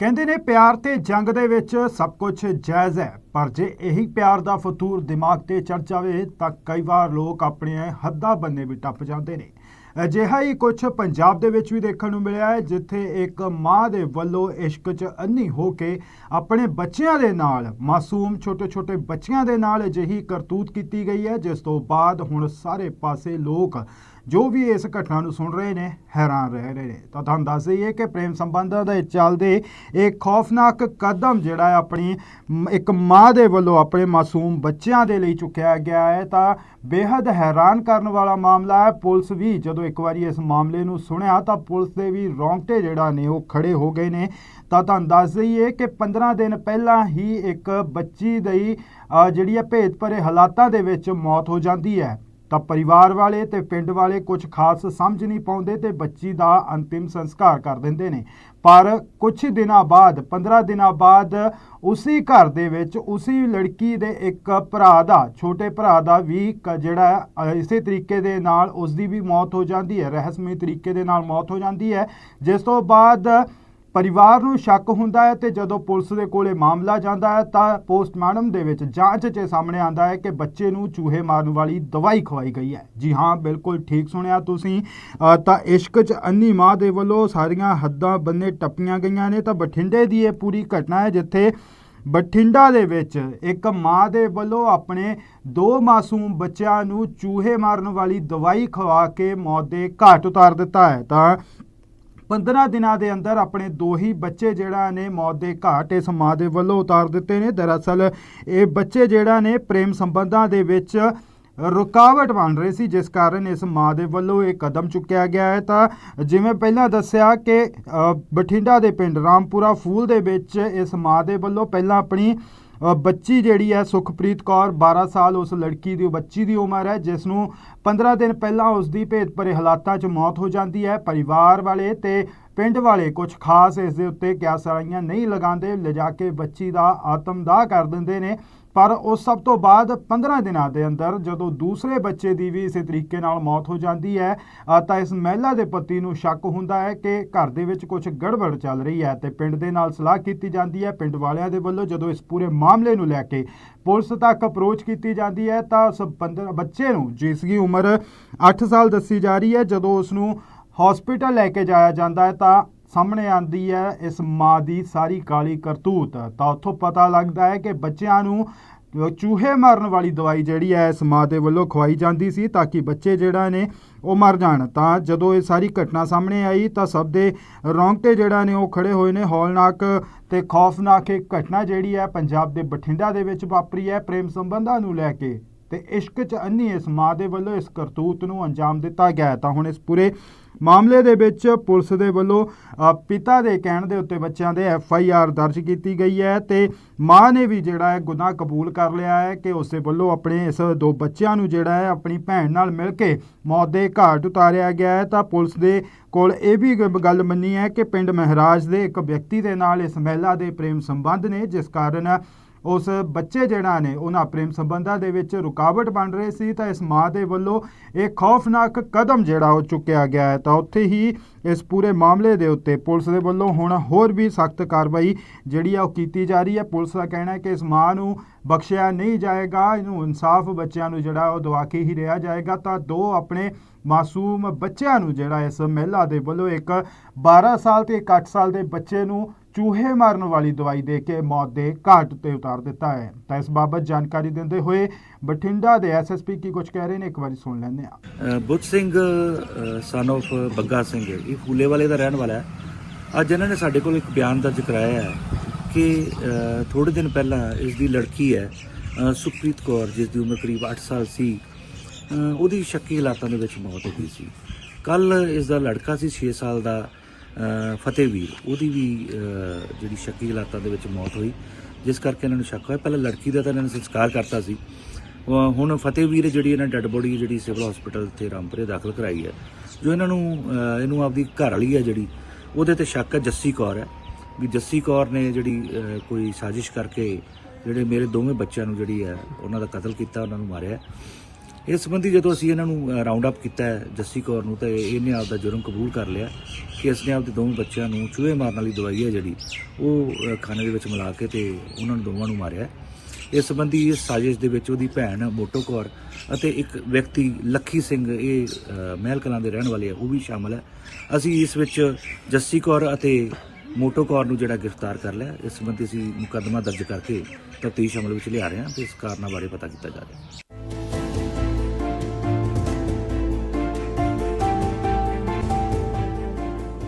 ਕਹਿੰਦੇ ਨੇ ਪਿਆਰ ਤੇ ਜੰਗ ਦੇ ਵਿੱਚ ਸਭ ਕੁਝ ਜਾਇਜ਼ ਹੈ, ਪਰ ਜੇ ਇਹੀ ਪਿਆਰ ਦਾ ਫਤੂਰ ਦਿਮਾਗ ਤੇ ਚੜ ਜਾਵੇ, ਤਾਂ ਕਈ ਵਾਰ ਲੋਕ ਆਪਣੀਆਂ ਹੱਦਾਂ ਬੰਨੇ ਵੀ ਟੱਪ ਜਾਂਦੇ ਨੇ। ਅਜਿਹਾ ਹੀ ਕੁਝ ਪੰਜਾਬ ਦੇ ਵਿੱਚ ਵੀ ਦੇਖਣ ਨੂੰ ਮਿਲਿਆ ਹੈ, ਜਿੱਥੇ ਇੱਕ ਮਾਂ ਦੇ ਵੱਲੋਂ ਇਸ਼ਕ 'ਚ ਅੰਨੀ ਹੋ ਕੇ ਆਪਣੇ ਬੱਚਿਆਂ ਦੇ ਨਾਲ, ਮਾਸੂਮ ਛੋਟੇ-ਛੋਟੇ ਬੱਚਿਆਂ ਦੇ ਨਾਲ ਅਜਿਹੀ ਕਰਤੂਤ ਕੀਤੀ ਗਈ ਹੈ, ਜਿਸ ਤੋਂ ਬਾਅਦ ਹੁਣ ਸਾਰੇ ਪਾਸੇ ਲੋਕ ਜੋ ਵੀ ਇਸ ਘਟਨਾ ਨੂੰ ਸੁਣ ਰਹੇ ਨੇ, ਹੈਰਾਨ ਰਹਿ ਰਹੇ ਨੇ। ਤਾਂ ਤੁਹਾਨੂੰ ਦੱਸ ਦਈਏ ਕਿ ਪ੍ਰੇਮ ਸੰਬੰਧਾਂ ਦੇ ਚੱਲਦੇ ਇਹ ਖੌਫਨਾਕ ਕਦਮ ਜਿਹੜਾ ਹੈ ਆਪਣੀ ਇੱਕ ਮਾਂ ਦੇ ਵੱਲੋਂ ਆਪਣੇ ਮਾਸੂਮ ਬੱਚਿਆਂ ਦੇ ਲਈ ਚੁੱਕਿਆ ਗਿਆ ਹੈ। ਤਾਂ ਬੇहद ਹੈਰਾਨ ਕਰਨ ਵਾਲਾ ਮਾਮਲਾ ਹੈ। ਪੁਲਿਸ ਵੀ ਜਦੋਂ ਇੱਕ ਵਾਰੀ ਇਸ ਮਾਮਲੇ ਨੂੰ ਸੁਣਿਆ ਤਾਂ ਪੁਲਿਸ ਦੇ ਵੀ ਰੌਂਗਟੇ ਜਿਹੜਾ ਨੇ ਉਹ ਖੜੇ ਹੋ ਗਏ ਨੇ। ਤਾਂ ਤੁਹਾਨੂੰ ਦੱਸ ਦਈਏ ਕਿ 15 ਦਿਨ ਪਹਿਲਾਂ ਹੀ ਇੱਕ ਬੱਚੀ ਦੀ ਜਿਹੜੀ ਹੈ ਭੇਦ ਭਰੇ ਹਾਲਾਤਾਂ ਦੇ ਵਿੱਚ ਮੌਤ ਹੋ ਜਾਂਦੀ ਹੈ। ਤਾਂ ਪਰਿਵਾਰ ਵਾਲੇ ਤੇ ਪਿੰਡ ਵਾਲੇ ਕੁਝ ਖਾਸ ਸਮਝ ਨਹੀਂ ਪਾਉਂਦੇ ਤੇ ਬੱਚੀ ਦਾ ਅੰਤਿਮ ਸੰਸਕਾਰ ਕਰ ਦਿੰਦੇ ਨੇ। ਪਰ ਕੁਝ ਦਿਨਾਂ ਬਾਅਦ 15 ਦਿਨਾਂ ਬਾਅਦ ਉਸੇ ਘਰ ਦੇ ਵਿੱਚ ਉਸੇ ਲੜਕੀ ਦੇ ਇੱਕ ਭਰਾ ਦਾ, ਛੋਟੇ ਭਰਾ ਦਾ ਵੀ ਕ- ਜਿਹੜਾ ਇਸੇ ਤਰੀਕੇ ਦੇ ਨਾਲ ਉਸ ਦੀ ਵੀ ਮੌਤ ਹੋ ਜਾਂਦੀ ਹੈ। ਰਹੱਸਮਈ ਤਰੀਕੇ ਦੇ ਨਾਲ ਮੌਤ ਹੋ ਜਾਂਦੀ ਹੈ। ਜਿਸ ਤੋਂ ਬਾਅਦ ਪਰਿਵਾਰ ਨੂੰ ਸ਼ੱਕ ਹੁੰਦਾ ਹੈ ਤੇ ਜਦੋਂ ਪੁਲਿਸ ਦੇ ਕੋਲੇ ਮਾਮਲਾ ਜਾਂਦਾ ਹੈ ਤਾਂ ਪੋਸਟਮਾਰਟਮ ਦੇ ਵਿੱਚ ਜਾਂਚ 'ਚ ਇਹ ਸਾਹਮਣੇ ਆਉਂਦਾ ਹੈ ਕਿ ਬੱਚੇ ਨੂੰ ਚੂਹੇ ਮਾਰਨ ਵਾਲੀ ਦਵਾਈ ਖਵਾਈ ਗਈ ਹੈ। ਜੀ ਹਾਂ, ਬਿਲਕੁਲ ਠੀਕ ਸੁਣਿਆ ਤੁਸੀਂ। ਤਾਂ ਇਸ਼ਕ 'ਚ ਅੰਨੀ ਮਾਂ ਦੇ ਵੱਲੋਂ ਸਾਰੀਆਂ ਹੱਦਾਂ ਬੰਨੇ ਟੱਪੀਆਂ ਗਈਆਂ ਨੇ। ਤਾਂ ਬਠਿੰਡੇ ਦੀ ਇਹ ਪੂਰੀ ਘਟਨਾ ਹੈ ਜਿੱਥੇ ਬਠਿੰਡਾ ਦੇ ਵਿੱਚ ਇੱਕ ਮਾਂ ਦੇ ਵੱਲੋਂ ਆਪਣੇ ਦੋ ਮਾਸੂਮ ਬੱਚਿਆਂ ਨੂੰ ਚੂਹੇ ਮਾਰਨ ਵਾਲੀ ਦਵਾਈ ਖਵਾ ਕੇ ਮੌਤ ਦੇ ਘਾਟ ਉਤਾਰ ਦਿੱਤਾ ਹੈ। ਤਾਂ 15 ਦਿਨਾਂ ਦੇ ਅੰਦਰ ਆਪਣੇ ਦੋ ਹੀ ਬੱਚੇ ਜਿਹੜਾ ਨੇ ਮੌਤ ਦੇ ਘਾਟ ਇਸ ਮਾਂ ਦੇ ਵੱਲੋਂ ਉਤਾਰ ਦਿੱਤੇ ਨੇ। ਦਰਅਸਲ ਇਹ ਬੱਚੇ ਜਿਹੜਾ ਨੇ ਪ੍ਰੇਮ ਸੰਬੰਧਾਂ ਦੇ ਵਿੱਚ ਰੁਕਾਵਟ ਬਣ ਰਹੇ ਸੀ, ਜਿਸ ਕਾਰਨ ਇਸ ਮਾਂ ਦੇ ਵੱਲੋਂ ਇਹ ਕਦਮ ਚੁੱਕਿਆ ਗਿਆ ਹੈ। ਤਾਂ ਜਿਵੇਂ ਪਹਿਲਾਂ ਦੱਸਿਆ ਕਿ ਬਠਿੰਡਾ ਦੇ ਪਿੰਡ ਰਾਮਪੁਰਾ ਫੂਲ ਦੇ ਵਿੱਚ ਇਸ ਮਾਂ ਦੇ ਵੱਲੋਂ ਪਹਿਲਾਂ ਆਪਣੀ ਬੱਚੀ ਜਿਹੜੀ ਹੈ ਸੁਖਪ੍ਰੀਤ ਕੌਰ 12 ਸਾਲ ਉਸ ਲੜਕੀ ਦੀ ਬੱਚੀ ਦੀ ਉਮਰ ਹੈ ਜਿਸ ਨੂੰ 15 ਦਿਨ ਪਹਿਲਾਂ ਉਸ ਦੀ ਭੇਤ ਭਰੇ ਹਾਲਾਤਾਂ 'ਚ ਮੌਤ ਹੋ ਜਾਂਦੀ ਹੈ। ਪਰਿਵਾਰ ਵਾਲੇ ਤੇ ਪਿੰਡ ਵਾਲੇ ਕੁਝ ਖਾਸ ਇਸ ਦੇ ਉੱਤੇ ਕਿਆਸਾਈਆਂ ਨਹੀਂ ਲਗਾਉਂਦੇ, ਲਿਜਾ ਕੇ ਬੱਚੀ ਦਾ ਆਤਮਦਾਹ ਕਰ ਦਿੰਦੇ ਨੇ। ਪਰ ਉਸ ਸਭ ਤੋਂ ਬਾਅਦ 15 ਦਿਨਾਂ ਦੇ ਅੰਦਰ ਜਦੋਂ ਦੂਸਰੇ ਬੱਚੇ ਦੀ ਵੀ ਇਸੇ ਤਰੀਕੇ ਨਾਲ ਮੌਤ ਹੋ ਜਾਂਦੀ ਹੈ ਤਾਂ ਇਸ ਮਹਿਲਾ ਦੇ ਪਤੀ ਨੂੰ ਸ਼ੱਕ ਹੁੰਦਾ ਹੈ ਕਿ ਘਰ ਦੇ ਵਿੱਚ ਕੁਝ ਗੜਬੜ ਚੱਲ ਰਹੀ ਹੈ ਤੇ ਪਿੰਡ ਦੇ ਨਾਲ ਸਲਾਹ ਕੀਤੀ ਜਾਂਦੀ ਹੈ। ਪਿੰਡ ਵਾਲਿਆਂ ਦੇ ਵੱਲੋਂ ਜਦੋਂ ਇਸ ਪੂਰੇ ਮਾਮਲੇ ਨੂੰ ਲੈ ਕੇ ਪੁਲਿਸ ਤੱਕ ਅਪਰੋਚ ਕੀਤੀ ਜਾਂਦੀ ਹੈ, ਤਾਂ ਉਸ ਬੰਦੇ- ਬੱਚੇ ਨੂੰ ਜਿਸ ਦੀ ਉਮਰ 8 ਸਾਲ ਦੱਸੀ ਜਾ ਰਹੀ ਹੈ, ਜਦੋਂ ਉਸ ਨੂੰ ਹਸਪੀਟਲ ਲੈ ਕੇ ਜਾਇਆ ਜਾਂਦਾ ਹੈ, ਤਾਂ ਸਾਹਮਣੇ ਆਂਦੀ ਹੈ ਇਸ ਮਾਂ ਦੀ ਸਾਰੀ ਕਾਲੀ ਕਰਤੂਤ। ਤਾਂ ਉੱਥੋਂ ਪਤਾ ਲੱਗਦਾ ਹੈ ਕਿ ਬੱਚਿਆਂ ਨੂੰ ਚੂਹੇ ਮਾਰਨ ਵਾਲੀ ਦਵਾਈ ਜਿਹੜੀ ਹੈ ਇਸ ਮਾਂ ਦੇ ਵੱਲੋਂ ਖਵਾਈ ਜਾਂਦੀ ਸੀ ਤਾਂ ਕਿ ਬੱਚੇ ਜਿਹੜਾ ਨੇ ਉਹ ਮਰ ਜਾਣ। ਤਾਂ ਜਦੋਂ ਇਹ ਸਾਰੀ ਘਟਨਾ ਸਾਹਮਣੇ ਆਈ ਤਾਂ ਸਭ ਦੇ ਰੌਂਗਟੇ ਜਿਹੜਾ ਨੇ ਉਹ ਖੜੇ ਹੋਏ ਨੇ। ਹੌਲਨਾਕ ਤੇ ਖੌਫਨਾਕ ਇਹ ਘਟਨਾ ਜਿਹੜੀ ਹੈ ਪੰਜਾਬ ਦੇ ਬਠਿੰਡਾ ਦੇ ਵਿੱਚ ਵਾਪਰੀ ਹੈ ਪ੍ਰੇਮ ਸੰਬੰਧਾਂ ਨੂੰ ਲੈ ਕੇ। ਤੇ ਇਸ਼ਕ 'ਚ ਅੰਨੀ ਇਸ ਮਾਂ ਦੇ ਵੱਲੋਂ ਇਸ ਕਰਤੂਤ ਨੂੰ ਅੰਜਾਮ ਦਿੱਤਾ ਗਿਆ ਤਾਂ ਹੁਣ ਇਸ ਪੂਰੇ ਮਾਮਲੇ ਦੇ ਵਿੱਚ ਪੁਲਿਸ ਦੇ ਵੱਲੋਂ ਪਿਤਾ ਦੇ ਕਹਿਣ ਦੇ ਉੱਤੇ ਬੱਚਿਆਂ ਦੇ ਐਫ ਆਈ ਆਰ ਦਰਜ ਕੀਤੀ ਗਈ ਹੈ ਤੇ ਮਾਂ ਨੇ ਵੀ ਜਿਹੜਾ ਹੈ ਗੁਨਾਹ ਕਬੂਲ ਕਰ ਲਿਆ ਹੈ ਕਿ ਉਸ ਦੇ ਵੱਲੋਂ ਆਪਣੇ ਇਸ ਦੋ ਬੱਚਿਆਂ ਨੂੰ ਜਿਹੜਾ ਹੈ ਆਪਣੀ ਭੈਣ ਨਾਲ ਮਿਲ ਕੇ ਮੌਤ ਦੇ ਘਾਟ ਉਤਾਰਿਆ ਗਿਆ ਹੈ। ਤਾਂ ਪੁਲਿਸ ਦੇ ਕੋਲ ਇਹ ਵੀ ਗੱਲ ਮੰਨੀ ਹੈ ਕਿ ਪਿੰਡ ਮਹਾਰਾਜ ਦੇ ਇੱਕ ਵਿਅਕਤੀ ਦੇ ਨਾਲ ਇਸ ਮਹਿਲਾ ਦੇ ਪ੍ਰੇਮ ਸੰਬੰਧ ਨੇ, ਜਿਸ ਕਾਰਨ ਉਸ ਬੱਚੇ ਜਿਹੜਾ ਨੇ, ਉਹਨਾਂ ਪ੍ਰੇਮ ਸੰਬੰਧਾਂ ਦੇ ਵਿੱਚ ਰੁਕਾਵਟ ਬਣ ਰਹੇ ਸੀ ਤਾਂ ਇਸ ਮਾਂ ਦੇ ਵੱਲੋਂ ਇਹ ਖੌਫਨਾਕ ਕਦਮ ਜਿਹੜਾ ਉਹ ਚੁੱਕਿਆ ਗਿਆ ਹੈ। ਤਾਂ ਉੱਥੇ ਹੀ ਇਸ ਪੂਰੇ ਮਾਮਲੇ ਦੇ ਉੱਤੇ ਪੁਲਿਸ ਦੇ ਵੱਲੋਂ ਹੁਣ ਹੋਰ ਵੀ ਸਖਤ ਕਾਰਵਾਈ ਜਿਹੜੀ ਆ ਉਹ ਕੀਤੀ ਜਾ ਰਹੀ ਹੈ। ਪੁਲਿਸ ਦਾ ਕਹਿਣਾ ਹੈ ਕਿ ਇਸ ਮਾਂ ਨੂੰ ਬਖਸ਼ਿਆ ਨਹੀਂ ਜਾਏਗਾ, ਇਹਨੂੰ ਇਨਸਾਫ ਬੱਚਿਆਂ ਨੂੰ ਜਿਹੜਾ ਉਹ ਦਵਾ ਕੇ ਹੀ ਰਿਹਾ ਜਾਏਗਾ। ਤਾਂ ਦੋ ਆਪਣੇ ਮਾਸੂਮ ਬੱਚਿਆਂ ਨੂੰ ਜਿਹੜਾ ਇਸ ਮਹਿਲਾ ਦੇ ਵੱਲੋਂ ਇੱਕ 12 ਸਾਲ ਤੇ ਇੱਕ 8 ਸਾਲ ਦੇ ਬੱਚੇ ਨੂੰ ਚੂਹੇ ਮਾਰਨ ਵਾਲੀ ਦਵਾਈ ਦੇ ਕੇ ਮੌਤ ਦੇ ਘਾਟ ਤੇ ਉਤਾਰ ਦਿੱਤਾ ਹੈ। ਤਾਂ ਇਸ ਬਾਬਤ ਜਾਣਕਾਰੀ ਦਿੰਦੇ ਹੋਏ ਬਠਿੰਡਾ ਦੇ ਐਸਐਸਪੀ ਕੀ ਕੁਝ ਕਹਿ ਰਹੇ ਨੇ ਇੱਕ ਵਾਰੀ ਸੁਣ ਲੈਂਦੇ ਆ ਬੁੱਧ ਸਿੰਘ ਸਨ of ਬੱਗਾ ਸਿੰਘ ਇਹ ਫੂਲੇ ਵਾਲੇ ਦਾ ਰਹਿਣ ਵਾਲਾ ਹੈ। ਅੱਜ ਇਹਨਾਂ ਨੇ ਸਾਡੇ ਕੋਲ ਇੱਕ ਬਿਆਨ ਦਰਜ ਕਰਾਇਆ ਹੈ ਕਿ ਅ, ਥੋੜੇ ਦਿਨ ਪਹਿਲਾਂ ਇਸ ਦੀ ਲੜਕੀ ਹੈ ਸੁਖਪ੍ਰੀਤ ਕੌਰ ਜਿਸ ਦੀ ਉਮਰ ਕਰੀਬ 8 ਸਾਲ ਸੀ। ਉਹਦੀ ਸ਼ੱਕੀ ਹਾਲਾਤਾਂ ਦੇ ਵਿੱਚ ਮੌਤ ਹੋ ਗਈ ਸੀ। ਕੱਲ ਇਸ ਦਾ ਲੜਕਾ ਸੀ 6 ਸਾਲ ਦਾ। ਫਤਿਹਵੀਰ ਉਹਦੀ ਵੀ ਜਿਹੜੀ ਸ਼ੱਕੀ ਹਾਲਾਤਾਂ ਦੇ ਵਿੱਚ ਮੌਤ ਹੋਈ, ਜਿਸ ਕਰਕੇ ਇਹਨਾਂ ਨੂੰ ਸ਼ੱਕ ਹੋਇਆ। ਪਹਿਲਾਂ ਲੜਕੀ ਦਾ ਤਾਂ ਇਹਨਾਂ ਨੇ ਸੰਸਕਾਰ ਕਰਤਾ ਸੀ। ਹੁਣ ਫਤਿਹਵੀਰ ਜਿਹੜੀ ਇਹਨਾਂ ਡੈੱਡ ਬੋਡੀ ਜਿਹੜੀ ਸਿਵਲ ਹਸਪੀਟਲ ਤੇ ਰਾਮਪੁਰੇ ਦਾਖਲ ਕਰਾਈ ਹੈ, ਜੋ ਇਹਨਾਂ ਨੂੰ ਇਹਨੂੰ ਆਪਦੀ ਘਰ ਵਾਲੀ ਹੈ ਜਿਹੜੀ, ਉਹਦੇ ਤੇ ਸ਼ੱਕ ਹੈ, ਜੱਸੀ ਕੌਰ ਹੈ। ਵੀ ਜੱਸੀ ਕੌਰ ਨੇ ਜਿਹੜੀ ਕੋਈ ਸਾਜ਼ਿਸ਼ ਕਰਕੇ ਜਿਹੜੇ ਮੇਰੇ ਦੋਵੇਂ ਬੱਚਿਆਂ ਨੂੰ ਜਿਹੜੀ ਹੈ, ਉਹਨਾਂ ਦਾ ਕਤਲ ਕੀਤਾ, ਉਹਨਾਂ ਨੂੰ ਮਾਰਿਆ। ਇਸ ਸੰਬੰਧੀ ਜਦੋਂ ਅਸੀਂ ਇਹਨਾਂ ਨੂੰ ਰਾਉਂਡ ਅਪ ਕੀਤਾ ਹੈ, ਜੱਸੀ ਕੌਰ ਨੂੰ ਤੇ ਇਹਨੇ ਆਪ ਦਾ ਜੁਰਮ ਕਬੂਲ ਕਰ ਲਿਆ ਕਿ ਇਸਨੇ ਆਪਦੇ ਦੋਵੇਂ ਬੱਚਿਆਂ ਨੂੰ ਚੂਹੇ ਮਾਰਨ ਵਾਲੀ ਦਵਾਈ ਹੈ ਜਿਹੜੀ ਉਹ ਖਾਣੇ ਦੇ ਵਿੱਚ ਮਿਲਾ ਕੇ ਤੇ ਉਹਨਾਂ ਨੂੰ ਦੋਵਾਂ ਨੂੰ ਮਾਰਿਆ ਇਸ ਸੰਬੰਧੀ ਇਸ ਸਾਜ਼ਿਸ਼ ਦੇ ਵਿੱਚ ਉਹਦੀ ਭੈਣ ਮੋਟੋ ਕੌਰ ਅਤੇ ਇੱਕ ਵਿਅਕਤੀ ਲੱਖੀ ਸਿੰਘ ਇਹ ਮਹਿਲ ਕਲਾਂ ਦੇ ਰਹਿਣ ਵਾਲੇ ਆ ਉਹ ਵੀ ਸ਼ਾਮਲ ਹੈ। ਅਸੀਂ ਇਸ ਵਿੱਚ ਜੱਸੀ ਕੌਰ ਅਤੇ ਮੋਟੋ ਕੌਰ ਨੂੰ ਜਿਹੜਾ ਗ੍ਰਿਫਤਾਰ ਕਰ ਲਿਆ ਇਸ ਸੰਬੰਧੀ ਅਸੀਂ ਮੁਕੱਦਮਾ ਦਰਜ ਕਰਕੇ ਤਫਤੀਸ਼ ਅਮਲ ਵਿੱਚ ਲਿਆ ਰਹੇ ਹਾਂ ਤੇ ਇਸ ਕਾਰਨਾਂ ਬਾਰੇ ਪਤਾ ਕੀਤਾ ਜਾ ਰਿਹਾ ਹੈ।